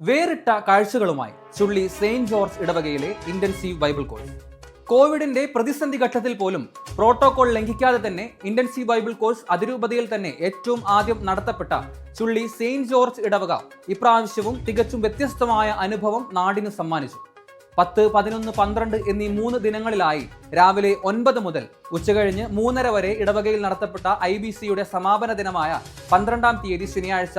വേറിട്ട കാഴ്ചകളുമായി Chulli Saint George ഇടവകയിലെ ഇന്റൻസീവ് ബൈബിൾ കോഴ്സ്. കോവിഡിന്റെ പ്രതിസന്ധി ഘട്ടത്തിൽ പോലും പ്രോട്ടോകോൾ ലംഘിക്കാതെ തന്നെ ഇന്റൻസീവ് ബൈബിൾ കോഴ്സ് അതിരൂപതയിൽ തന്നെ ഏറ്റവും ആദ്യം നടത്തപ്പെട്ട ചുള്ളി സെയിന്റ് ജോർജ് ഇടവക ഇപ്രാവശ്യവും തികച്ചും വ്യത്യസ്തമായ അനുഭവം നാടിന് സമ്മാനിച്ചു. പത്ത് പതിനൊന്ന് പന്ത്രണ്ട് എന്നീ മൂന്ന് ദിനങ്ങളിലായി രാവിലെ ഒൻപത് മുതൽ ഉച്ചകഴിഞ്ഞ് മൂന്നര വരെ ഇടവകയിൽ നടത്തപ്പെട്ട ഐ ബി സിയുടെ സമാപന ദിനമായ പന്ത്രണ്ടാം തീയതി ശനിയാഴ്ച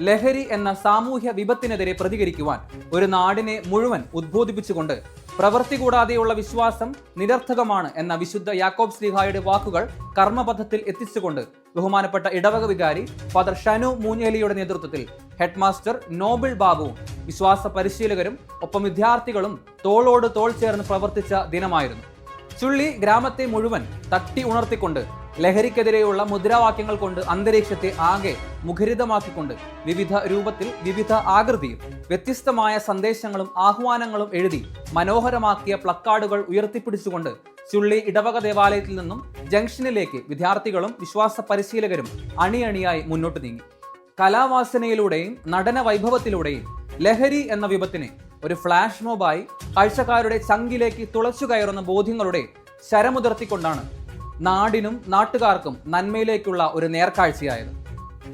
ലഹരി എന്ന സാമൂഹ്യ വിപത്തിനെതിരെ പ്രതികരിക്കുവാൻ ഒരു നാടിനെ മുഴുവൻ ഉദ്ബോധിപ്പിച്ചുകൊണ്ട് പ്രവൃത്തി കൂടാതെയുള്ള വിശ്വാസം നിരർത്ഥകമാണ് എന്ന വിശുദ്ധ യാക്കോബ് ശ്രീഹായുടെ വാക്കുകൾ കർമ്മപഥത്തിൽ എത്തിച്ചുകൊണ്ട് ബഹുമാനപ്പെട്ട ഇടവക വികാരി ഫാദർ ഷനു മൂഞ്ഞേലിയുടെ നേതൃത്വത്തിൽ ഹെഡ്മാസ്റ്റർ നോബിൾ ബാബുവും വിശ്വാസ പരിശീലകരും ഒപ്പം വിദ്യാർത്ഥികളും തോളോട് തോൾ ചേർന്ന് പ്രവർത്തിച്ച ദിനമായിരുന്നു. ചുള്ളി ഗ്രാമത്തെ മുഴുവൻ തട്ടി ഉണർത്തിക്കൊണ്ട് ലഹരിക്കെതിരെയുള്ള മുദ്രാവാക്യങ്ങൾ കൊണ്ട് അന്തരീക്ഷത്തെ ആകെ മുഖരിതമാക്കിക്കൊണ്ട് വിവിധ രൂപത്തിൽ വിവിധ ആകൃതിയിൽ വ്യത്യസ്തമായ സന്ദേശങ്ങളും ആഹ്വാനങ്ങളും എഴുതി മനോഹരമാക്കിയ പ്ലക്കാർഡുകൾ ഉയർത്തിപ്പിടിച്ചുകൊണ്ട് ചുള്ളി ഇടവക ദേവാലയത്തിൽ നിന്നും ജംഗ്ഷനിലേക്ക് വിദ്യാർത്ഥികളും വിശ്വാസ പരിശീലകരും അണിയണിയായി മുന്നോട്ട് നീങ്ങി. കലാവാസനയിലൂടെയും നടന വൈഭവത്തിലൂടെയും ലഹരി എന്ന വിപത്തിനെ ഒരു ഫ്ലാഷ് മോബായി കാഴ്ചക്കാരുടെ ചങ്കിലേക്ക് തുളച്ചു കയറുന്ന ബോധ്യങ്ങളുടെ ശരമുതിർത്തിക്കൊണ്ടാണ് നാടിനും നാട്ടുകാർക്കും നന്മയിലേക്കുള്ള ഒരു നേർക്കാഴ്ചയായത്.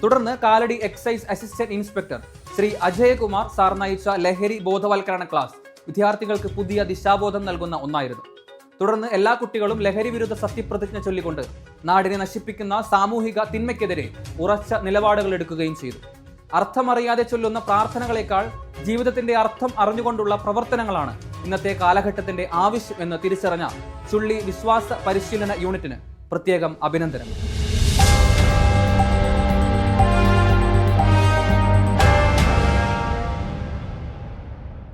തുടർന്ന് Kalady excise assistant inspector Shri Ajayakumar sir നയിച്ച ലഹരി ബോധവൽക്കരണ ക്ലാസ് വിദ്യാർത്ഥികൾക്ക് പുതിയ ദിശാബോധം നൽകുന്ന ഒന്നായിരുന്നു. തുടർന്ന് എല്ലാ കുട്ടികളും ലഹരി വിരുദ്ധ സത്യപ്രതിജ്ഞ ചൊല്ലിക്കൊണ്ട് നാടിനെ നശിപ്പിക്കുന്ന സാമൂഹിക തിന്മയ്ക്കെതിരെ ഉറച്ച നിലപാടുകൾ എടുക്കുകയും ചെയ്തു. അർത്ഥമറിയാതെ ചൊല്ലുന്ന പ്രാർത്ഥനകളേക്കാൾ ജീവിതത്തിന്റെ അർത്ഥം അറിഞ്ഞുകൊണ്ടുള്ള പ്രവർത്തനങ്ങളാണ് ഇന്നത്തെ കാലഘട്ടത്തിന്റെ ആവശ്യം എന്ന് തിരിച്ചറിഞ്ഞ ചുള്ളി വിശ്വാസ പരിശീലന യൂണിറ്റിന് പ്രത്യേകം അഭിനന്ദനം.